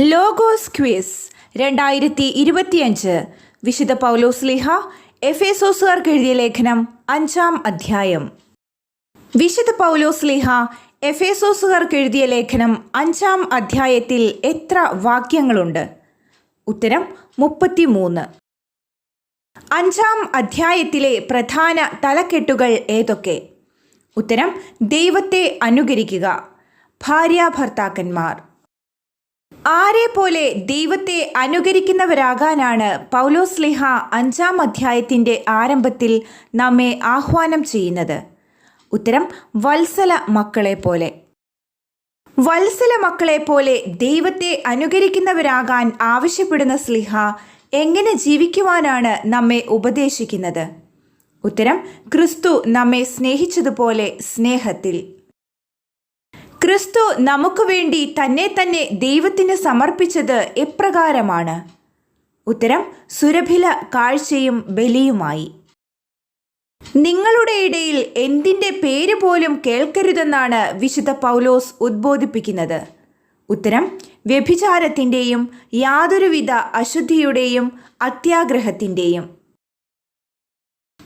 Logos quiz രണ്ടായിരത്തി ഇരുപത്തിയഞ്ച് വിശുദ്ധ പൗലോസ് ലിഹ എഫ് എസോസുകാർക്ക് എഴുതിയ ലേഖനം അഞ്ചാം അധ്യായം. വിശുദ്ധ പൗലോസ് ലിഹ എഫ് എസോസുകാർക്ക് എഴുതിയ ലേഖനം അഞ്ചാം അധ്യായത്തിൽ എത്ര വാക്യങ്ങളുണ്ട്? ഉത്തരം മുപ്പത്തിമൂന്ന്. അഞ്ചാം അധ്യായത്തിലെ പ്രധാന തലക്കെട്ടുകൾ ഏതൊക്കെ? ഉത്തരം ദൈവത്തെ അനുകരിക്കുക. ഭാര്യാഭർത്താക്കന്മാർ. ആരെ പോലെ ദൈവത്തെ അനുകരിക്കുന്നവരാകാനാണ് പൗലോസ് പൗലോസ്ലിഹ അഞ്ചാം അധ്യായത്തിന്റെ ആരംഭത്തിൽ നമ്മെ ആഹ്വാനം ചെയ്യുന്നത്. ഉത്തരം വത്സല മക്കളെ പോലെ. വത്സല മക്കളെ പോലെ ദൈവത്തെ അനുകരിക്കുന്നവരാകാൻ ആവശ്യപ്പെടുന്ന സ്ലിഹ എങ്ങനെ ജീവിക്കുവാനാണ് നമ്മെ ഉപദേശിക്കുന്നത്? ഉത്തരം ക്രിസ്തു നമ്മെ സ്നേഹിച്ചതുപോലെ സ്നേഹത്തിൽ. ക്രിസ്തു നമുക്ക് വേണ്ടി തന്നെ തന്നെ ദൈവത്തിന് സമർപ്പിച്ചത് എപ്രകാരമാണ്? ഉത്തരം സുരഭില കാഴ്ചയും ബലിയുമായി. നിങ്ങളുടെ ഇടയിൽ എന്തിന്റെ പേര് പോലും കേൾക്കരുതെന്നാണ് വിശുദ്ധ പൗലോസ് ഉദ്ബോധിപ്പിക്കുന്നത്. ഉത്തരം വ്യഭിചാരത്തിന്റെയും യാതൊരുവിധ അശുദ്ധിയുടെയും അത്യാഗ്രഹത്തിന്റെയും.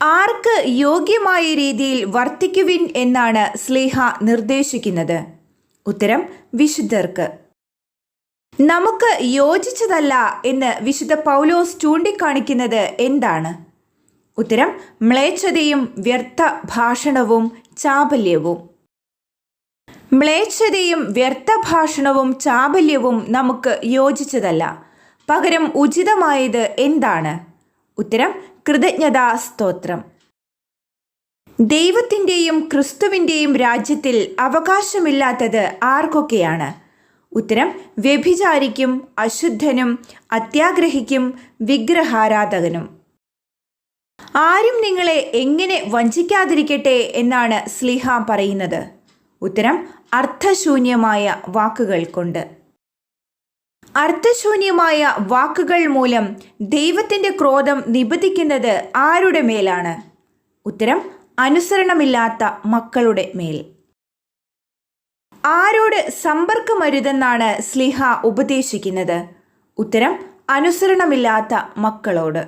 ആർക്ക് യോഗ്യമായ രീതിയിൽ വർത്തിക്കുവിൻ എന്നാണ് സ്ലേഹ നിർദ്ദേശിക്കുന്നത്. ഉത്തരം വിശുദ്ധർക്ക്. നമുക്ക് യോജിച്ചതല്ല എന്ന് വിശുദ്ധ പൗലോസ് ചൂണ്ടിക്കാണിക്കുന്നത് എന്താണ്? ഉത്തരം മ്ലേച്ഛതയും വ്യർത്ഥ ഭാഷണവും ചാബല്യവും. മ്ലേച്ഛതയും വ്യർത്ഥ ഭാഷണവും ചാബല്യവും നമുക്ക് യോജിച്ചതല്ല. പകരം ഉചിതമായത് എന്താണ്? ഉത്തരം കൃതജ്ഞതാ സ്തോത്രം. ദൈവത്തിന്റെയും ക്രിസ്തുവിന്റെയും രാജ്യത്തിൽ അവകാശമില്ലാത്തത് ആർക്കൊക്കെയാണ്? ഉത്തരം വ്യഭിചാരിക്കും അശുദ്ധനും അത്യാഗ്രഹിക്കും വിഗ്രഹാരാധകനും. ആരും നിങ്ങളെ എങ്ങനെ വഞ്ചിക്കാതിരിക്കട്ടെ എന്നാണ് സ്ലിഹ പറയുന്നത്. ഉത്തരം അർത്ഥശൂന്യമായ വാക്കുകൾ കൊണ്ട്. അർത്ഥശൂന്യമായ വാക്കുകൾ മൂലം ദൈവത്തിന്റെ ക്രോധം നിബന്ധിക്കുന്നത് ആരുടെ മേലാണ്? ഉത്തരം അനുസരണമില്ലാത്ത മക്കളുടെ മേൽ. ആരോട് സമ്പർക്കമരുതെന്നാണ് സ്ലിഹ ഉപദേശിക്കുന്നത്. ഉത്തരം അനുസരണമില്ലാത്ത മക്കളോട്.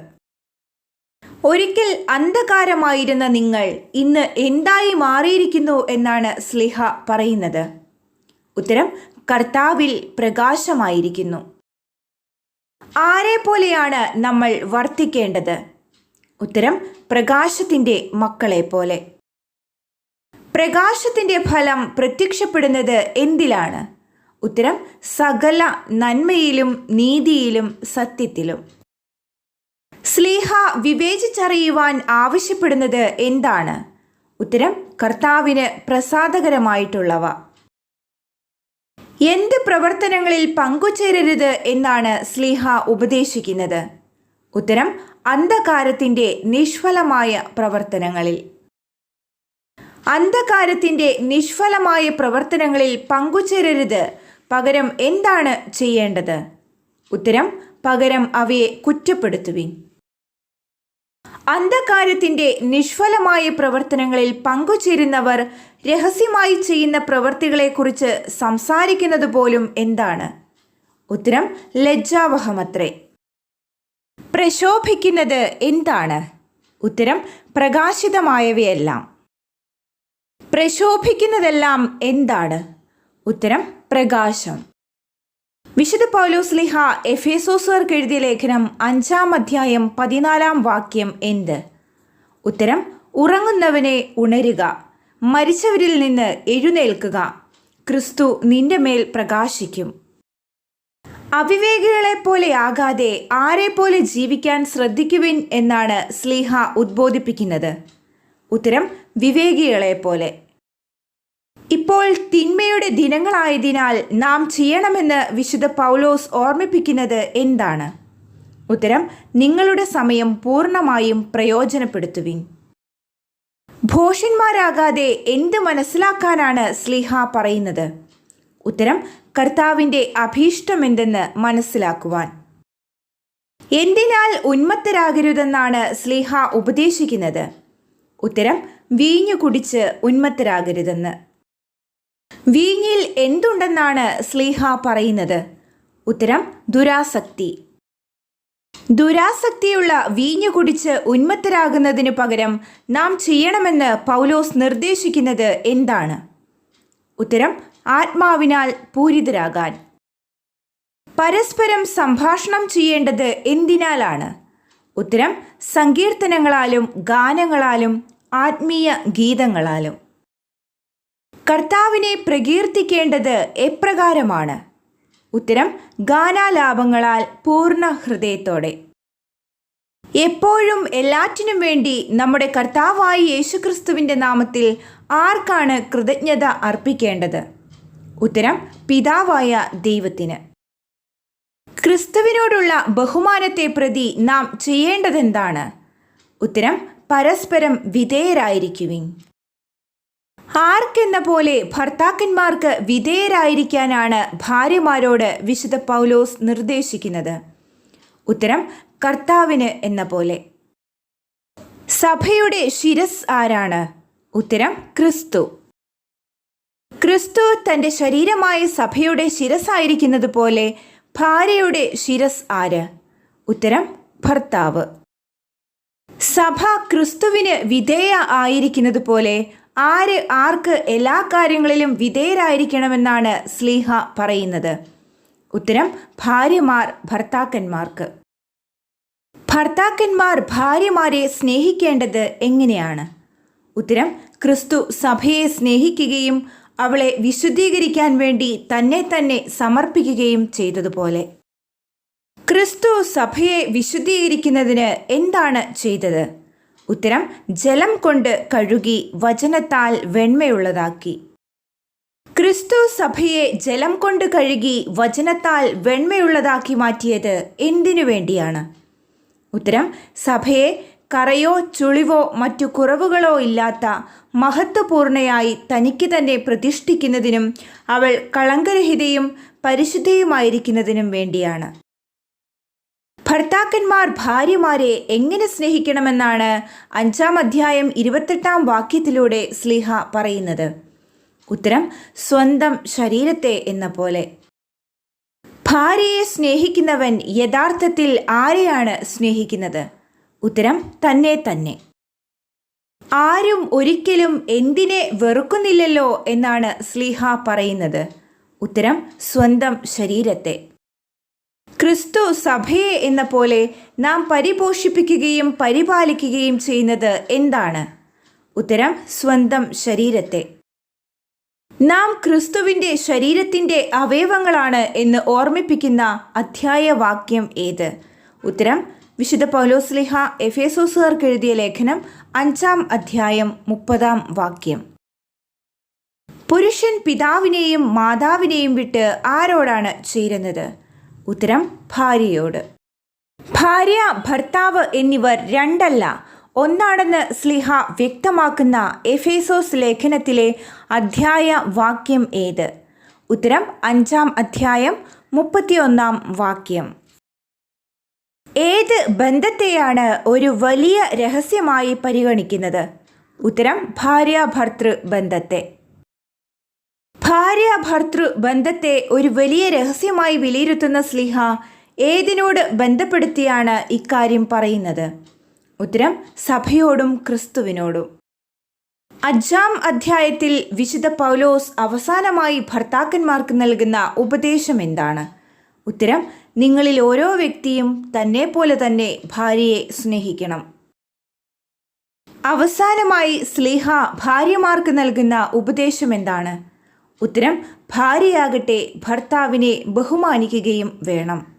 ഒരിക്കൽ അന്ധകാരമായിരുന്ന നിങ്ങൾ ഇന്ന് എന്തായി മാറിയിരിക്കുന്നു എന്നാണ് സ്ലിഹ പറയുന്നത്. ഉത്തരം കർത്താവിൽ പ്രകാശമായിരിക്കുന്നു. ആരെ പോലെയാണ് നമ്മൾ വർത്തിക്കേണ്ടത്? ഉത്തരം പ്രകാശത്തിന്റെ മക്കളെ പോലെ. പ്രകാശത്തിന്റെ ഫലം പ്രത്യക്ഷപ്പെടുന്നത് എന്തിലാണ്? ഉത്തരം സകല നന്മയിലും നീതിയിലും സത്യത്തിലും. സ്ലീഹ വിവേചിച്ചറിയുവാൻ ആവശ്യപ്പെടുന്നത് എന്താണ്? ഉത്തരം കർത്താവിന് പ്രസാദകരമായിട്ടുള്ളവ. എന്ത് പ്രവർത്തനങ്ങളിൽ പങ്കുചേരരുത് എന്നാണ് സ്ലീഹ ഉപദേശിക്കുന്നത്? ഉത്തരം അന്ധകാരത്തിന്റെ നിഷ്ഫലമായ പ്രവർത്തനങ്ങളിൽ. അന്ധകാരത്തിന്റെ നിഷ്ഫലമായ പ്രവർത്തനങ്ങളിൽ പങ്കുചേരരുത്. പകരം എന്താണ് ചെയ്യേണ്ടത്? ഉത്തരം പകരം അവയെ കുറ്റപ്പെടുത്തുവിൻ. അന്ധകാരത്തിന്റെ നിഷ്ഫലമായ പ്രവർത്തനങ്ങളിൽ പങ്കുചേരുന്നവർ രഹസ്യമായി ചെയ്യുന്ന പ്രവൃത്തികളെക്കുറിച്ച് സംസാരിക്കുന്നത് പോലും എന്താണ്? ഉത്തരം ലജ്ജാവഹമത്രേ. പ്രശോഭിക്കുന്നത് എന്താണ്? ഉത്തരം പ്രകാശിതമായവയെല്ലാം. പ്രശോഭിക്കുന്നതെല്ലാം എന്താണ്? ഉത്തരം പ്രകാശം. വിശുദ്ധ പൗലോസ് പൗലോസ്ലിഹ എഫേസോസുകാർക്ക് എഴുതിയ ലേഖനം അഞ്ചാം അധ്യായം പതിനാലാം വാക്യം എന്ത്? ഉത്തരം ഉറങ്ങുന്നവനെ ഉണരുക മരിച്ചവരിൽ നിന്ന് എഴുന്നേൽക്കുക ക്രിസ്തു നിന്റെ മേൽ പ്രകാശിക്കും. അവിവേകികളെ പോലെ ആകാതെ ആരെ പോലെ ജീവിക്കാൻ ശ്രദ്ധിക്കുവിൻ എന്നാണ് സ്ലീഹ ഉദ്ബോധിപ്പിക്കുന്നത്. ഉത്തരം വിവേകികളെ പോലെ. ഇപ്പോൾ തിന്മയുടെ ദിനങ്ങളായതിനാൽ നാം ചെയ്യണമെന്ന് വിശുദ്ധ പൗലോസ് ഓർമ്മിപ്പിക്കുന്നത് എന്താണ്? ഉത്തരം നിങ്ങളുടെ സമയം പൂർണമായും പ്രയോജനപ്പെടുത്തുവിൻ. ഭോഷന്മാരാകാതെ എന്ത് മനസ്സിലാക്കാനാണ് സ്ലീഹ പറയുന്നത്? ഉത്തരം കർത്താവിന്റെ അഭീഷ്ടമെന്തെന്ന് മനസ്സിലാക്കുവാൻ. എന്തിനാൽ ഉന്മത്തരാകരുതെന്നാണ് സ്ലീഹ ഉപദേശിക്കുന്നത്? ഉത്തരം വീഞ്ഞു കുടിച്ച് ഉന്മത്തരാകരുതെന്ന്. വീഞ്ഞിൽ എന്തുണ്ടെന്നാണ് സ്ലീഹ പറയുന്നത്? ഉത്തരം ദുരാസക്തി. ദുരാസക്തിയുള്ള വീഞ്ഞു കുടിച്ച് ഉന്മത്തരാകുന്നതിനു പകരം നാം ചെയ്യണമെന്ന് പൗലോസ് നിർദ്ദേശിക്കുന്നത് എന്താണ്? ഉത്തരം ആത്മാവിനാൽ പൂരിതരാകാൻ. പരസ്പരം സംഭാഷണം ചെയ്യേണ്ടത് എന്തിനാലാണ്? ഉത്തരം സങ്കീർത്തനങ്ങളാലും ഗാനങ്ങളാലും ആത്മീയ ഗീതങ്ങളാലും. കർത്താവിനെ പ്രകീർത്തിക്കേണ്ടത് എപ്രകാരമാണ്? ഉത്തരം ഗാനാലാപങ്ങളാൽ പൂർണ ഹൃദയത്തോടെ. എപ്പോഴും എല്ലാറ്റിനും വേണ്ടി നമ്മുടെ കർത്താവായി യേശുക്രിസ്തുവിന്റെ നാമത്തിൽ ആർക്കാണ് കൃതജ്ഞത അർപ്പിക്കേണ്ടത്? ഉത്തരം പിതാവായ ദൈവത്തിന്. ക്രിസ്തുവിനോടുള്ള ബഹുമാനത്തെ പ്രതി നാം ചെയ്യേണ്ടതെന്താണ്? ഉത്തരം പരസ്പരം വിധേയരായിരിക്കുവിൻ. ആർക്കെന്ന പോലെ ഭർത്താക്കന്മാർക്ക് വിധേയരായിരിക്കാനാണ് ഭാര്യമാരോട് വിശുദ്ധ പൗലോസ് നിർദ്ദേശിക്കുന്നത്? ഉത്തരം കർത്താവിന് എന്ന പോലെ. സഭയുടെ ശിരസ് ആരാണ്? ഉത്തരം ക്രിസ്തു. ക്രിസ്തു തന്റെ ശരീരമായ സഭയുടെ ശിരസായിരിക്കുന്നത് പോലെ ഭാര്യയുടെ ശിരസ് ആര്? ഉത്തരം ഭർത്താവ്. സഭ ക്രിസ്തുവിന് വിധേയ ആയിരിക്കുന്നത് പോലെ ആര് ആർക്ക് എല്ലാ കാര്യങ്ങളിലും വിധേയരായിരിക്കണമെന്നാണ് സ്ലീഹ പറയുന്നത്. ഉത്തരം ഭാര്യമാർ ഭർത്താക്കന്മാർക്ക്. ഭർത്താക്കന്മാർ ഭാര്യമാരെ സ്നേഹിക്കേണ്ടത് എങ്ങനെയാണ്? ഉത്തരം ക്രിസ്തു സഭയെ സ്നേഹിക്കുകയും അവളെ വിശുദ്ധീകരിക്കാൻ വേണ്ടി തന്നെ തന്നെ സമർപ്പിക്കുകയും ചെയ്തതുപോലെ. ക്രിസ്തു സഭയെ വിശുദ്ധീകരിക്കുന്നതിന് എന്താണ് ചെയ്തത്? ഉത്തരം ജലം കൊണ്ട് കഴുകി വചനത്താൽ വെണ്മയുള്ളതാക്കി. ക്രിസ്തു സഭയെ ജലം കൊണ്ട് കഴുകി വചനത്താൽ വെണ്മയുള്ളതാക്കി മാറ്റിയത് എന്തിനു വേണ്ടിയാണ്? ഉത്തരം സഭയെ കറയോ ചുളിവോ മറ്റു കുറവുകളോ ഇല്ലാത്ത മഹത്വപൂർണയായി തനിക്ക് തന്നെ പ്രതിഷ്ഠിക്കുന്നതിനും അവൾ കളങ്കരഹിതയും പരിശുദ്ധയുമായിരിക്കുന്നതിനും വേണ്ടിയാണ്. ഭർത്താക്കന്മാർ ഭാര്യമാരെ എങ്ങനെ സ്നേഹിക്കണമെന്നാണ് അഞ്ചാം അധ്യായം ഇരുപത്തെട്ടാം വാക്യത്തിലൂടെ സ്ലിഹ പറയുന്നത്. ഉത്തരം സ്വന്തം ശരീരത്തെ എന്ന പോലെ. ഭാര്യയെ സ്നേഹിക്കുന്നവൻ യഥാർത്ഥത്തിൽ ആരെയാണ് സ്നേഹിക്കുന്നത്? ഉത്തരം തന്നെ തന്നെ. ആരും ഒരിക്കലും എന്തിനെ വെറുക്കുന്നില്ലല്ലോ എന്നാണ് സ്ലീഹ പറയുന്നത്. ഉത്തരം സ്വന്തം ശരീരത്തെ. ക്രിസ്തു സഭയെ എന്ന പോലെ നാം പരിപോഷിപ്പിക്കുകയും പരിപാലിക്കുകയും ചെയ്യുന്നത് എന്താണ്? ഉത്തരം സ്വന്തം ശരീരത്തെ. നാം ക്രിസ്തുവിന്റെ ശരീരത്തിന്റെ അവയവങ്ങളാണ് എന്ന് ഓർമ്മിപ്പിക്കുന്ന അധ്യായവാക്യം ഏത്? ഉത്തരം വിശുദ്ധ പൗലോസ്ലിഹ എഫേസോസുകാർക്ക് എഴുതിയ ലേഖനം അഞ്ചാം അധ്യായം മുപ്പതാം വാക്യം. പുരുഷൻ പിതാവിനെയും മാതാവിനെയും വിട്ട് ആരോടാണ് ചേരുന്നത്? ഉത്തരം ഭാര്യയോട്. ഭാര്യ ഭർത്താവ് എന്നിവർ രണ്ടല്ല. ഒന്നാണെന്ന് സ്ലിഹ വ്യക്തമാക്കുന്ന എഫേസോസ് ലേഖനത്തിലെ അധ്യായ വാക്യം ഏത്? ഉത്തരം അഞ്ചാം അധ്യായം മുപ്പത്തിയൊന്നാം വാക്യം. ഏത് ബന്ധത്തെയാണ് ഒരു വലിയ രഹസ്യമായി പരിഗണിക്കുന്നത്? ഉത്തരം ഭാര്യ ഭർത്തൃ ബന്ധത്തെ. ഭാര്യ ഭർത്തൃ ബന്ധത്തെ ഒരു വലിയ രഹസ്യമായി വിലയിരുത്തുന്ന സ്ലിഹ ഏതിനോട് ബന്ധപ്പെടുത്തിയാണ് ഇക്കാര്യം പറയുന്നത്? ഉത്തരം സഭയോടും ക്രിസ്തുവിനോടും. അഞ്ചാം അധ്യായത്തിൽ വിശുദ്ധ പൗലോസ് അവസാനമായി ഭർത്താക്കന്മാർക്ക് നൽകുന്ന ഉപദേശം എന്താണ്? ഉത്തരം നിങ്ങളിൽ ഓരോ വ്യക്തിയും തന്നെ പോലെ തന്നെ ഭാര്യയെ സ്നേഹിക്കണം. അവസാനമായി സ്ലിഹ ഭാര്യമാർക്ക് നൽകുന്ന ഉപദേശം എന്താണ്? ഉത്തരം ഭാര്യയാകട്ടെ ഭർത്താവിനെ ബഹുമാനിക്കുകയും വേണം.